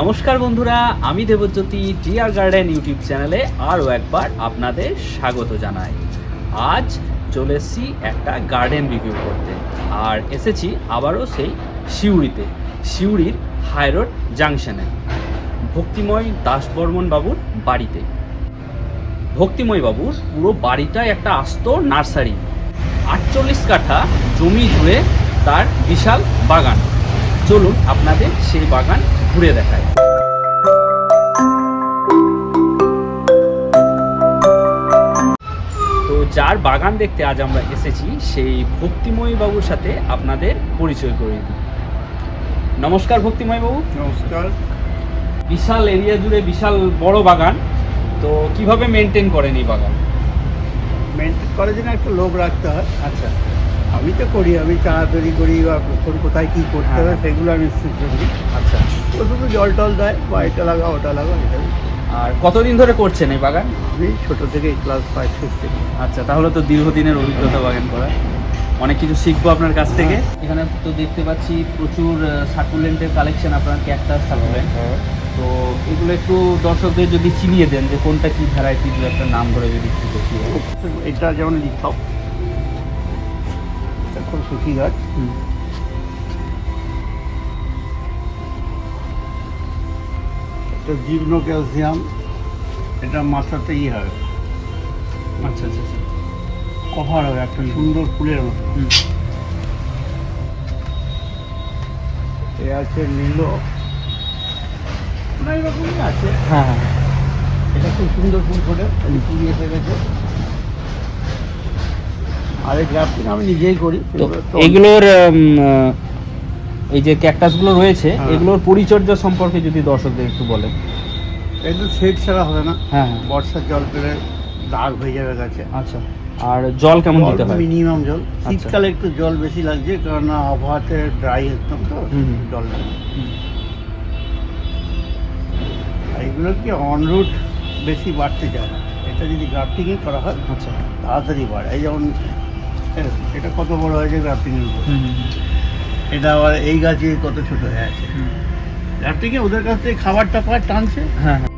নমস্কার বন্ধুরা, আমি দেবজ্যোতি ডিয়ার গার্ডেন ইউটিউব চ্যানেলে আরও একবার আপনাদের স্বাগত জানাই। আজ চলে এসেছি একটা গার্ডেন রিভিউ করতে, আর এসেছি আবারও সেই সিউড়িতে, সিউড়ির হাইরোড জাংশনে ভক্তিময় দাস বর্মন বাবুর বাড়িতে। ভক্তিময় বাবুর পুরো বাড়িটাই একটা আস্ত নার্সারি, আটচল্লিশ কাঠা জমি জুড়ে তার বিশাল বাগান। চলুন আপনাদের সেই বাগান ঘুরে দেখায়। তো যার বাগান দেখতে আজ আমরা এসেছি সেই ভক্তিময় বাবুর সাথে আপনাদের পরিচয় করে দিই। নমস্কার ভক্তিময় বাবু নমস্কার। বিশাল এরিয়া জুড়ে বিশাল বড় বাগান। তো কীভাবে মেনটেন করেন এই বাগান? মেনটেন করার জন্য একটা লোক রাখতে হয়। আচ্ছা। আমি তো করি আমি চারা তৈরি করি বা কোথায় কী করতে হবে হ্যাঁ। সেগুলো আমি করি। আচ্ছা। ও শুধু জল টল দেয় বা এটা লাগা ওটা লাগা এটাই আর কতদিন ধরে করছেন এই বাগান? আমি ছোটো থেকে ক্লাস ফাইভ সিক্স থেকে। আচ্ছা তাহলে তো দীর্ঘদিনের অভিজ্ঞতা বাগান করা। অনেক কিছু শিখব আপনার কাছ থেকে। হ্যাঁ। এখানে তো দেখতে পাচ্ছি প্রচুর সাকুলেন্টের কালেকশন আপনার ক্যাকটাস সাকুলেন্ট তো এগুলো একটু দর্শকদের যদি চিনিয়ে দেন যে কোনটা কি ভ্যারাইটি দু একটা নাম ধরে যদি একটু দেখিয়ে এটা যেমন লিথপ এখন সুখী গাছ। এটা জীর্ণ ক্যালসিয়াম এটা মাথাতে ইয়ে হবে আচ্ছা আচ্ছা আচ্ছা। কভার হবে একটা সুন্দর ফুলের মতো। এ আছে নীল। অনেক রকমই আছে। হ্যাঁ হ্যাঁ। এটা খুব সুন্দর ফুল ফোটে ফুল এসে গেছে আর এই গ্রাফটিং আমি নিজেই করি তো এগুলোর এই যে ক্যাকটাসগুলো রয়েছে হ্যাঁ। এগুলোর পরিচর্যা সম্পর্কে যদি দর্শকদের একটু বলেন। একটু সেট ছাড়া হবে না। হ্যাঁ হ্যাঁ। বর্ষার জল পেলে দাগ হয়ে যাবে গাছে। আচ্ছা আর জল কেমন দিতে হয়? মিনিমাম জল। শীতকালে একটু জল বেশি লাগছে কারণ আবহাওয়াতে ড্রাই একদম তো। জল লাগে। এগুলো কি অনরুট বেশি বাড়তে চায় না। এটা যদি গ্রাফটিংয়ে করা হয় আচ্ছা। তাড়াতাড়ি বাড়ে। এই যেমন এটা কত বড় হয়েছে গ্রাফটিংয়ের উপর। হুম, হুম, এটা আবার এই গাছে কত ছোট হয়ে আছে। তার থেকে ওদের কাছ থেকে খাবারটা পায় টানছে হ্যাঁ হ্যাঁ।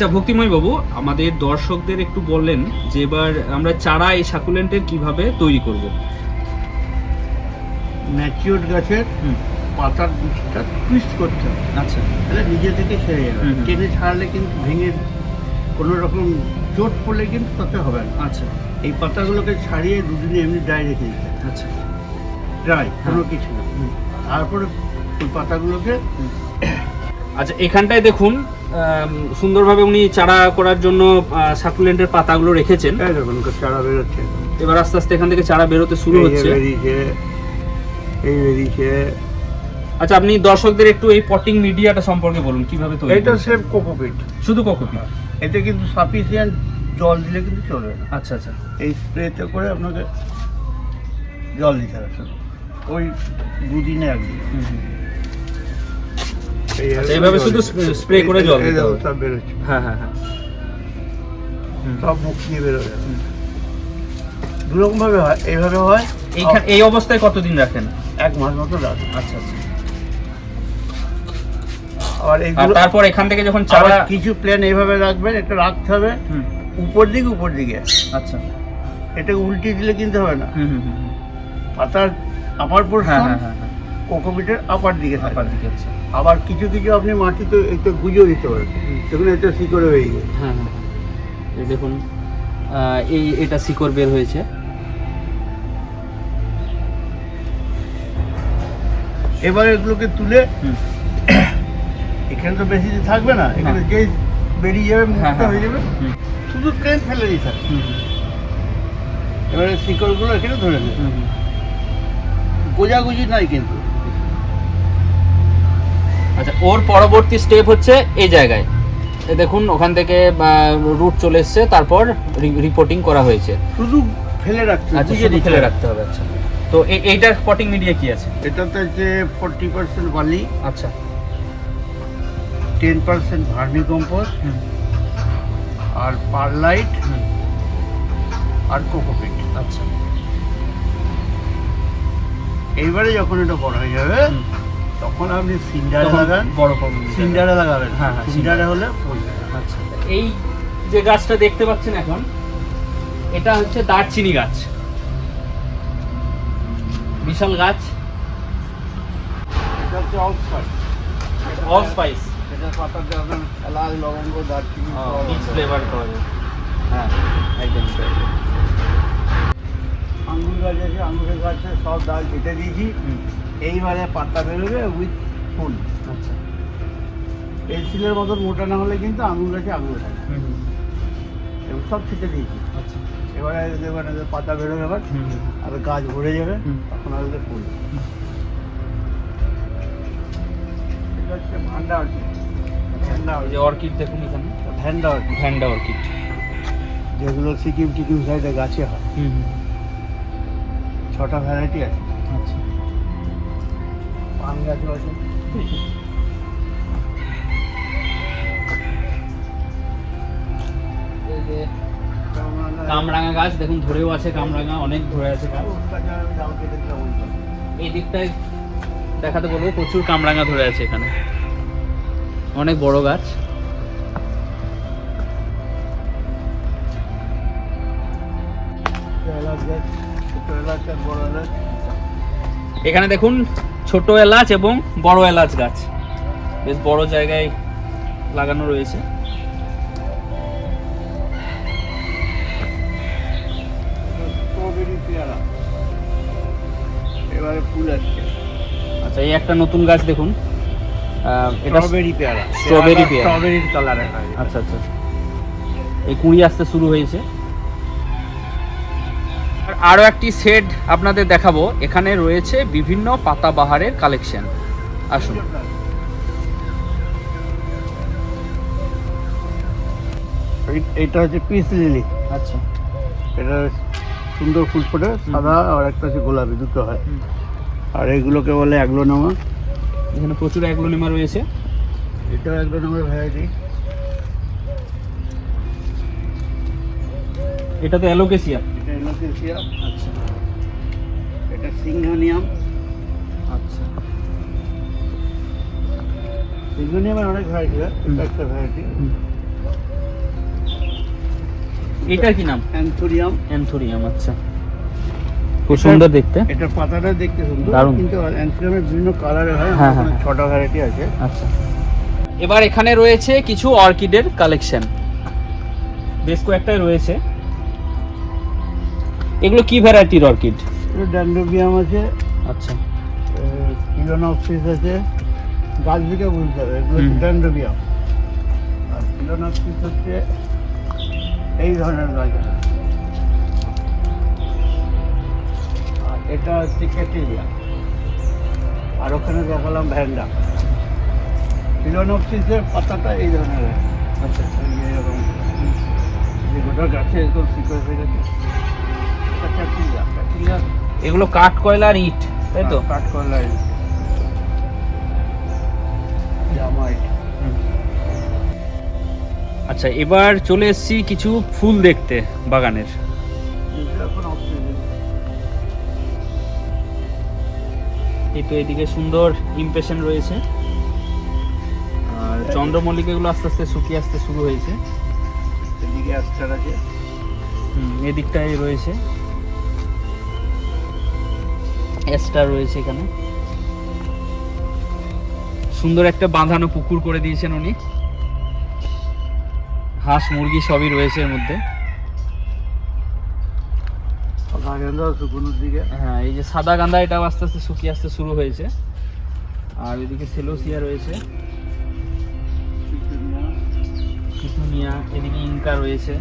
আচ্ছা ভক্তিময় বাবু আমাদের দর্শকদের একটু বললেন যে এবার আমরা চারা এই সাকুলেন্টের কীভাবে তৈরি করব। ম্যাচিওর গাছের পাতার দিকটা টুইস্ট করতে হবে। আচ্ছা। তাহলে নিজে থেকে সেরে যাবে। টেনে ছাড়লে কিন্তু ভেঙে কোনো রকম চোট পড়লে কিন্তু তাতে হবে না। আচ্ছা। এই পাতাগুলোকে ছাড়িয়ে দুদিনে এমনি ড্রাই রেখে দিতে আচ্ছা। ড্রাই কোনো হ্যাঁ। কিছু না। তারপরে ওই পাতাগুলোকে আচ্ছা এখানটায় দেখুন সুন্দরভাবে উনি চারা করার জন্য সাকুলেন্টের পাতাগুলো রেখেছেন। চারা বেরোচ্ছে। এবার আস্তে আস্তে এখান থেকে চারা বেরোতে শুরু হচ্ছে। এই বেরিয়েছে। আচ্ছা আপনি দর্শকদের একটু এই পটিং মিডিয়াটা সম্পর্কে বলুন কীভাবে তৈরি এইটা করছেন? সেম কোকোপিট শুধু কোকোপিট এতে কিন্তু সাফিসিয়েন্ট জল দিলে কিন্তু চলবে না। আচ্ছা আচ্ছা। এই স্প্রেতে করে আপনাকে জল দিতে হবে। ওই দুদিনে একদিন। আচ্ছা, এইভাবে শুধু spray করে জল এই দিতে হবে। সব বেরোচ্ছে হ্যাঁ হ্যাঁ হ্যাঁ। সব মুখ দিয়ে বেরোবে দুরকম ভাবে হয় এইভাবে হয়। এইখান এই অবস্থায় কতদিন রাখেন? এক মাস মতো রাখে আচ্ছা আচ্ছা। আর আর এইগুলো তারপর এখান থেকে যখন চারা কিছু প্লেন এইভাবে রাখবেন এটা রাখতে হবে। উপর দিকে উপর দিকে। আচ্ছা। এটা উল্টে দিলে কিনতে হবে না। পাতার আপার হ্যাঁ পোর্শন হ্যাঁ হ্যাঁ হ্যাঁ। কোকোপিটের আপার দিকে আপার দিকে আবার কিছু কিছু আপনি মাটিতে একটু গুঁজো দিতে পারেন। দেখুন এটা শিকড়ে বেরিয়ে গেছে। হ্যাঁ হ্যাঁ হ্যাঁ। দেখুন এই এটা শিকড় বের হয়েছে। এবার এগুলোকে তুলে। এখানে তো বেশি দিন থাকবে না। এখানে হ্যাঁ। যে বেরিয়ে যাবে হ্যাঁ মুখটা হ্যাঁ হয়ে। যাবে শুধু ট্রেন ফেলে হুম, হুম, এবারে শিকড়গুলো এখানে ধরে নেবে। গোজাগুজি নাই কিন্তু। আচ্ছা ওর পরবর্তী স্টেপ হচ্ছে এই জায়গায়। দেখুন ওখান থেকে রুট চলে এসছে তারপর রিপোর্টিং করা হয়েছে। শুধু ফেলে রাখতে আচ্ছা শুধু ফেলে রাখতে হবে আচ্ছা। তো এইটার পটিং মিডিয়া কি আছে? এটাতে হচ্ছে ফোরটি পার্সেন্ট বালি আচ্ছা। টেন পার্সেন্ট ভার্মি কম্পোস্ট আর পারলাইট আর কোকোপিট। আচ্ছা। এইবারে যখন এটা বড় হয়ে যাবে। তখন আপনি সিন্ডারে লাগান। বড় করবেন সিন্ডারে লাগাবেন। হ্যাঁ, হ্যাঁ, সিন্ডারে হলে আচ্ছা। এই যে গাছটা দেখতে পাচ্ছেন এখন এটা হচ্ছে দারচিনি গাছ। বিশাল গাছ। এটা হচ্ছে অক্সফার্ড অল স্পাইস এটা পাতাতে আপনার এলাচ লবঙ্গ দারচিনি মিক্স ফ্লেভার পাওয়া যায়। হ্যাঁ একদম আঙ্গুর গাছ আছে আঙ্গুরের গাছে সব ডাল কেটে দিয়েছি। এইবারে পাতা বেরোবে উইথ ফুল। আচ্ছা। পেন্সিলের মতন মোটা না হলে কিন্তু আঙুর গাছে আঙুর থাকে হুম, সব ছিটে দিয়েছি আচ্ছা। এবারে দেখবেন পাতা বেরোবে এবার আর গাছ ভরে যাবে। তখন আসবে ফুল। এটা হচ্ছে ভান্ডা অর্কিড। ভ্যান্ডা যে অর্কিড। দেখুন এখানে। Vanda orchid. Vanda orchid. যেগুলো সিকিম টিকিম সাইডে গাছে হয়। ছটা ভ্যারাইটি আছে। আচ্ছা। পান গাছও আছে কামরাঙা- গাছ দেখুন ধরেও আছে কামরাঙা অনেক ধরে আছে গাছ। এই দিকটায় দেখাতে বলব প্রচুর কামরাঙা ধরে আছে এখানে। অনেক বড় গাছ। এখানে দেখুন ছোট এলাচ এবং বড় এলাচ গাছ। বেশ বড় জায়গায় লাগানো রয়েছে। এবারে ফুল আসছে। আচ্ছা এই একটা নতুন গাছ দেখুন। এটা স্ট্রবেরি পেয়ারা। স্ট্রবেরি পেয়ারা। স্ট্রবেরির কালারে আচ্ছা আচ্ছা। এই কুড়ি আসতে শুরু হয়েছে। আরও একটি সেট আপনাদের দেখাবো। এখানে রয়েছে বিভিন্ন পাতাবাহারের কালেকশন আসুন। এই- এইটা হচ্ছে পিস লিলি। আচ্ছা। এটা সুন্দর ফুল ফোটে সাদা আর একটা হচ্ছে গোলাপি দুটো হয়। আর এগুলোকে বলে অ্যাগ্লোনামা। এখানে প্রচুর অ্যাগ্লোনিমা রয়েছে। এটাও অ্যাগ্লোনামার ভ্যারাইটি এটা তো অ্যালোকেসিয়া। এটা আচ্ছা এটা সিংহানিয়াম। আচ্ছা। সিংহানিয়ামের অনেক ভ্যারাইটি হয় এটা একটা ভ্যারাইটি এটার কি নাম? অ্যান্থোরিয়াম। অ্যান্থোরিয়াম আচ্ছা। খুব সুন্দর দেখতে। এটার পাতাটা দেখতে সুন্দর দারুণ। কিন্তু অ্যান্থোরিয়ামের বিভিন্ন কালারে হয় হ্যাঁ, হ্যাঁ। ছটা ভ্যারাইটি আছে। আচ্ছা। এবার এখানে রয়েছে কিছু অর্কিডের কালেকশন বেশ কয়েকটাই রয়েছে। এগুলো কি ভ্যারাইটির অর্কিড ড্যান্ডোবিয়াম আছে আচ্ছা। ফিলোনপসিস আছে গাছ থেকে বুঝতে হবে এগুলো। ড্যান্ডোবিয়াম আর ফিলোনপসিস হচ্ছে এই ধরনের গাছ আর এটা হচ্ছে ক্যাটেলিয়া আর ওখানে দেখালাম ভ্যান্ডা ফিলোনপসিসের পাতাটা এই ধরনের। আচ্ছা। এরকম গোটা গাছে এরকম সিকোয়েন্স হয়ে গেছে এগুলো কাঠ কয়লা আর ইট তাই তো? কাট করলাই জামাইট। আচ্ছা এবার চলে এসেছি কিছু ফুল দেখতে বাগানের। এগুলো এই তো এদিকে সুন্দর ইমপ্রেশন রয়েছে। আর চন্দ্রমল্লিকাগুলো আস্তে আস্তে শুকিয়ে আসতে শুরু হয়েছে। এদিকে অ্যাস্টার আছে। হুম, এদিকটায় রয়েছে। এস্টার রয়েছে এখানে। সুন্দর একটা বাঁধানো পুকুর করে দিয়েছেন উনি। হাঁস মুরগি সবই রয়েছে এর মধ্যে। হ্যাঁ এই যে সাদা গাঁদা এটাও আস্তে আস্তে শুকিয়ে আসতে শুরু হয়েছে। আর এদিকে সেলোসিয়া রয়েছে। কিটুনিয়া এদিকে ইনকা রয়েছে।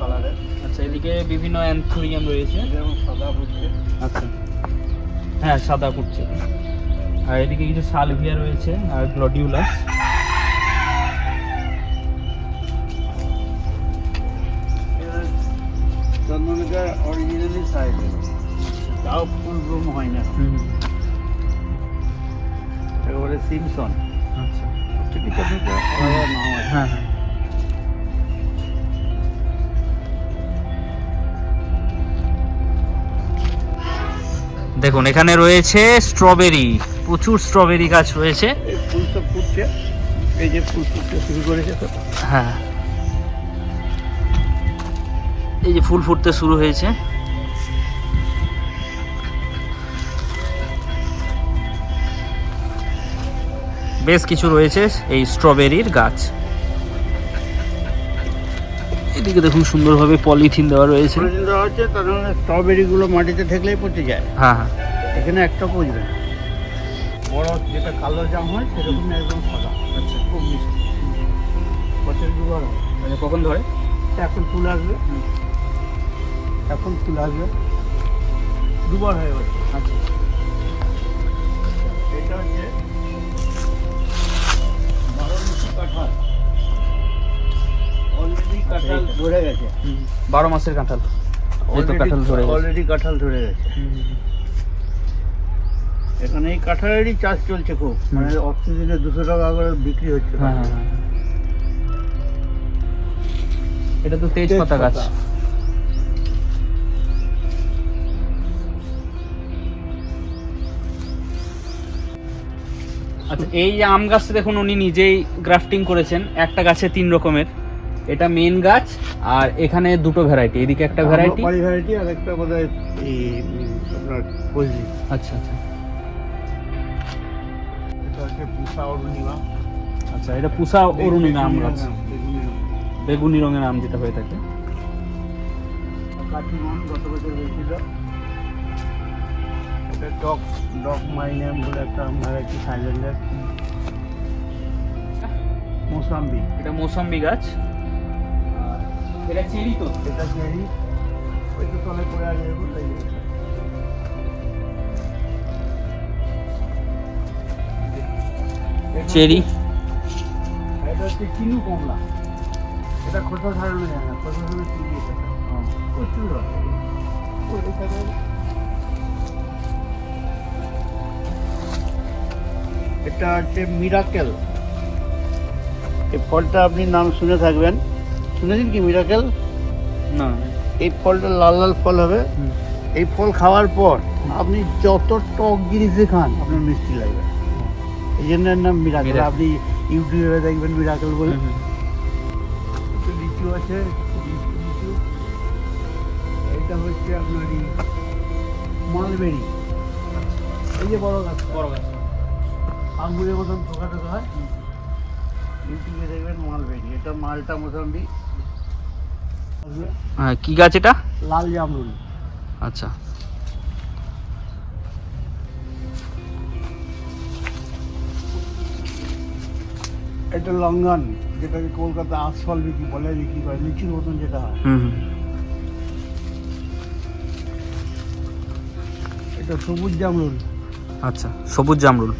কালারের। আচ্ছা এদিকে বিভিন্ন অ্যান্থোরিয়াম রয়েছে। যেমন সাদা হচ্ছে আচ্ছা। হ্যাঁ সাদা ফুটছে আর এদিকে কিছু সালভিয়া রয়েছে আর গ্লডিউলাস। চন্দনকা অরিজিনালি সাইজ তাও ফুল ব্লুম হয় না। একেবারে সিমসন আচ্ছা। হ্যাঁ হ্যাঁ। দেখুন এখানে রয়েছে স্ট্রবেরি প্রচুর স্ট্রবেরি গাছ রয়েছে। এই ফুল সব ফুটছে এই যে ফুল ফুটতে শুরু করেছে হ্যাঁ। এই যে ফুল ফুটতে শুরু হয়েছে। বেশ কিছু রয়েছে এই স্ট্রবেরির গাছ। এদিকে দেখুন সুন্দরভাবে পলিথিন দেওয়া রয়েছে। পলিথিন দেওয়া হচ্ছে তার জন্য স্ট্রবেরিগুলো মাটিতে থাকলেই পচে যায়। হ্যাঁ হ্যাঁ। এখানে একটা পচবে। না বড় যেটা কালো জাম হয় সেরকম একদম সাদা। আচ্ছা। খুব মিষ্টি। বছর দুবার হয়। মানে কখন ধরে? এখন ফুল আসবে। এখন ফুল আসবে। দুবার হয়ে গেছে। আচ্ছা। এটা হচ্ছে কাঁঠাল অলরেডি কাঁঠাল ধরে গেছে। বারো মাসের কাঁঠাল। তো কাঁঠাল ধরে গেছে। অলরেডি কাঁঠাল ধরে গেছে। এখানে এই কাঁঠালেরই চাষ চলছে খুব। মানে অক্সিজেনে দুশো টাকা করে বিক্রি হচ্ছে। হ্যাঁ হ্যাঁ হ্যাঁ। এটা তো তেজপাতা গাছ। আচ্ছা এই যে আম গাছটা দেখুন উনি নিজেই গ্রাফটিং করেছেন। একটা গাছে তিন রকমের। এটা মেন গাছ আর এখানে দুটো ভ্যারাইটি এদিকে একটা ভ্যারাইটি ভ্যারাইটি আর একটা বোধ হয় এই আপনার ফজলি আচ্ছা আচ্ছা। এটা হচ্ছে পুষা অরুণিমা। আচ্ছা এটা পুষা অরুণিমা আম গাছ বেগুনি রঙের আম যেটা হয়ে থাকে। কাঠিমন গত বছর হয়েছিল। এটা ডগ মাইনাম বলে একটা ভ্যারাইটি থাইল্যান্ডের মোসাম্বি। এটা মৌসম্বি গাছ। এটা চেরি তো এটা চেরি ওই তো তলে পড়ে আছে তাই চেরি হচ্ছে- এটা হচ্ছে চিনু কমলা এটা খোসা ছাড়ানো যায় না খোসা ছাড়ানো চিনি এটা প্রচুর এটা হচ্ছে মিরাকেল এই ফলটা আপনি নাম শুনে থাকবেন শুনেছেন কি মিরাকেল না। এই ফলটা লাল লাল ফল হবে। এই ফল খাওয়ার পর আপনি যত টক জিনিসই খান আপনার মিষ্টি লাগবে। এই জন্য নাম মিরাকেল আপনি ইউটিউবে দেখবেন মিরাকেল বলে। লিচু আছে লিচু এটা হচ্ছে আপনার মালবেরি এই যে বড় গাছ। বড় গাছ। আঙ্গুরের মতন টোকা টোকা হয় ইউটিউবে দেখবেন মালবেরি এটা মালটা মোসাম্বি হ্যাঁ কি গাছ এটা? লাল জামরুল। আচ্ছা। এটা লঙ্ঘন যেটাকে কলকাতা আশফল বিক্রি বলে বিক্রি করে লিচুর মতন যেটা হয়। এটা সবুজ জামরুল। আচ্ছা সবুজ জামরুল।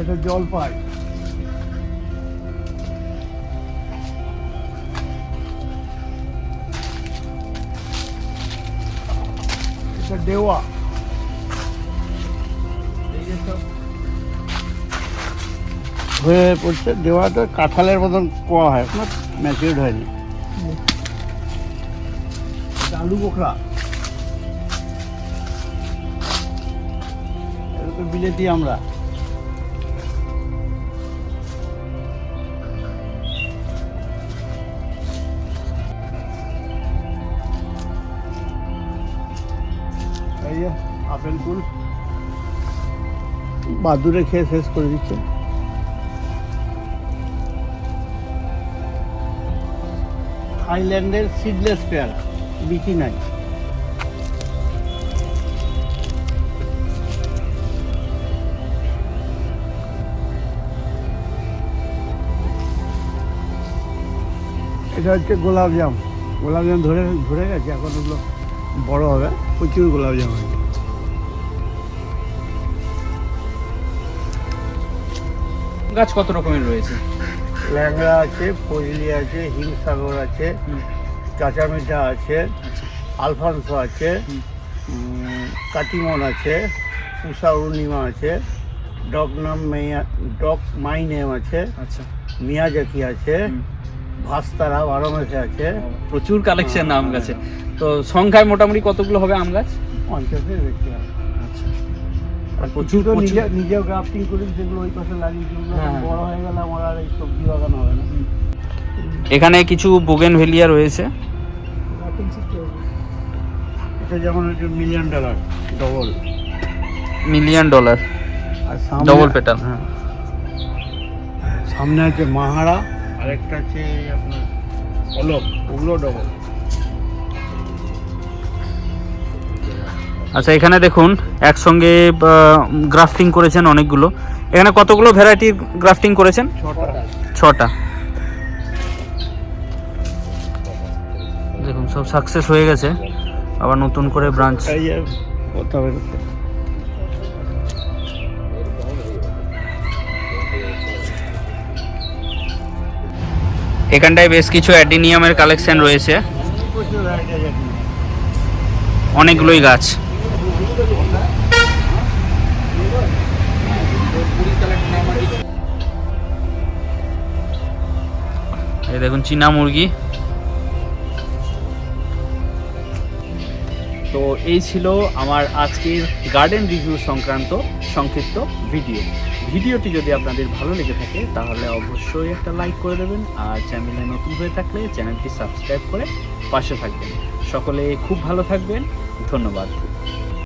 এটা জলপাই এটা দেওয়া। এই যে হয়ে পড়ছে। দেওয়াটা কাঁঠালের মতন কোয়া হয় না ম্যাচিউর্ড হয়নি। আলু বোখরা এটা তো বিলেতি আমরা। যে আপেল কুল বাদুরে খেয়ে শেষ করে দিচ্ছে। থাইল্যান্ডের সিডলেস পেয়ারা বিচি নাই। এটা হচ্ছে গোলাপ জাম। গোলাপ জাম ধরে ধরে গেছে এখন ওগুলো বড় হবে প্রচুর গোলাপ জাম গাছ কত রকমের রয়েছে? ল্যাংড়া আছে ফজলি আছে হিমসাগর আছে চাচামিঠা আছে আচ্ছা। আলফানসো আছে। কাটিমন আছে উষা অরুণিমা আছে ডগ নাম মেয়া ডগ মাই নেম আছে আচ্ছা। মিয়াজাকি আছে ভাস্তারা বারো মাসে আছে প্রচুর কালেকশন আম গাছে। তো সংখ্যায় মোটামুটি কতগুলো হবে আম গাছ? পঞ্চাশের বেশি প্রচুর নিজেও গ্রাফটিং করি ওই পাশে লাগিয়ে যেগুলো হ্যাঁ, হ্যাঁ। বড় হয়ে গেলে আমার আর এই সবজি বাগান হবে না। এখানে কিছু বোগেন ভেলিয়া রয়েছে। এটা যেমন million dollar double million dollar Double হ্যাঁ। সামনে আছে মাহারা আর একটা আছে আপনার অলোক ওগুলো ডবল আচ্ছা এখানে দেখুন, একসঙ্গে গ্রাফটিং করেছেন অনেকগুলো। এখানে কতগুলো ভ্যারাইটির গ্রাফটিং করেছেন? ছটা। দেখুন, সব সাকসেস হয়ে গেছে। আবার নতুন করে ব্রাঞ্চ। এখানটায় বেশ কিছু অ্যাডিনিয়ামের কালেকশন রয়েছে। অনেকগুলোই গাছ। এই দেখুন চীনা মুরগি। তো এই ছিল আমার আজকের গার্ডেন রিভিউ সংক্রান্ত সংক্ষিপ্ত ভিডিও ভিডিওটি যদি আপনাদের ভালো লেগে থাকে, তাহলে অবশ্যই একটা লাইক করে দেবেন আর চ্যানেলে নতুন হয়ে থাকলে চ্যানেলটি সাবস্ক্রাইব করে পাশে থাকবেন। সকলে খুব ভালো থাকবেন। ধন্যবাদ।